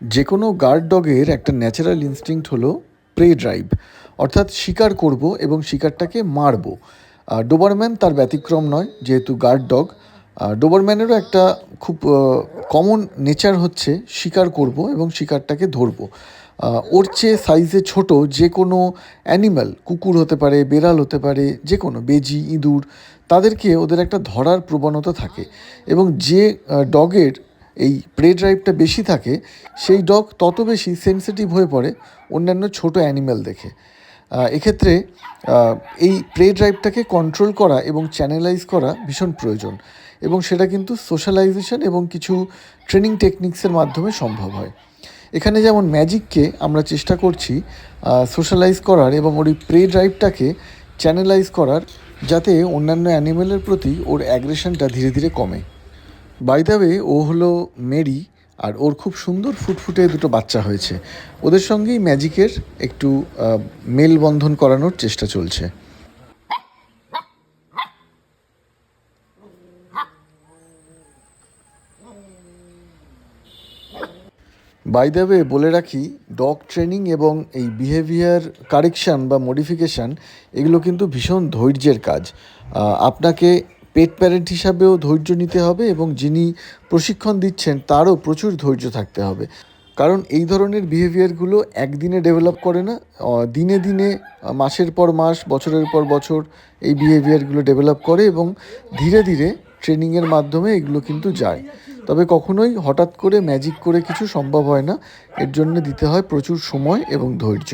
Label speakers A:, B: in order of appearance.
A: যে কোনো গার্ড ডগের একটা ন্যাচারাল ইনস্টিংক্ট হলো প্রে ড্রাইভ অর্থাৎ শিকার করব এবং শিকারটাকে মারব। ডোবারম্যান তার ব্যতিক্রম নয়, যেহেতু গার্ড ডগ ডোবারম্যানেরও একটা খুব কমন নেচার হচ্ছে শিকার করব এবং শিকারটাকে ধরবো। ওর চেয়ে সাইজে ছোট যে কোনো অ্যানিম্যাল কুকুর হতে পারে, বেড়াল হতে পারে যে কোনো বেজি, ইঁদুর, তাদেরকে ওদের একটা ধরার প্রবণতা থাকে। এবং যে ডগের এই প্রে ড্রাইভটা বেশি থাকে, সেই ডগ তত বেশি সেনসিটিভ হয়ে পড়ে অন্যান্য ছোট অ্যানিম্যাল দেখে। এক্ষেত্রে এই প্রে ড্রাইভটাকে কন্ট্রোল করা এবং চ্যানেলাইজ করা ভীষণ প্রয়োজন এবং সেটা কিন্তু সোশ্যালাইজেশন এবং কিছু ট্রেনিং টেকনিক্সের মাধ্যমে সম্ভব হয়। এখানে যেমন ম্যাজিককে আমরা চেষ্টা করছি সোশ্যালাইজ করার এবং ওর প্রে ড্রাইভটাকে চ্যানেলাইজ করার, যাতে অন্যান্য অ্যানিমেলের প্রতি ওর অ্যাগ্রেশনটা ধীরে ধীরে কমে। বাই দ্য ওয়ে ও হলো মেরি আর ওর খুব সুন্দর ফুটফুটে দুটো বাচ্চা হয়েছে। ওদের সঙ্গেই ম্যাজিকের একটু মেলবন্ধন করানোর চেষ্টা চলছে। বাই দ্য বলে রাখি, ডগ ট্রেনিং এবং এই বিহেভিয়ার কারেকশান বা মডিফিকেশান এগুলো কিন্তু ভীষণ ধৈর্যের কাজ। আপনাকে পেট প্যারেন্ট হিসাবেও ধৈর্য নিতে হবে এবং যিনি প্রশিক্ষণ দিচ্ছেন তারও প্রচুর ধৈর্য থাকতে হবে। কারণ এই ধরনের বিহেভিয়ারগুলো একদিনে ডেভেলপ করে না দিনে দিনে মাসের পর মাস, বছরের পর বছর এই বিহেভিয়ারগুলো ডেভেলপ করে এবং ধীরে ধীরে ট্রেনিংয়ের মাধ্যমে এগুলো কিন্তু যায়। তবে কখনোই হঠাৎ করে ম্যাজিক করে কিছু সম্ভব হয় না, এর জন্য দিতে হয় প্রচুর সময় এবং ধৈর্য।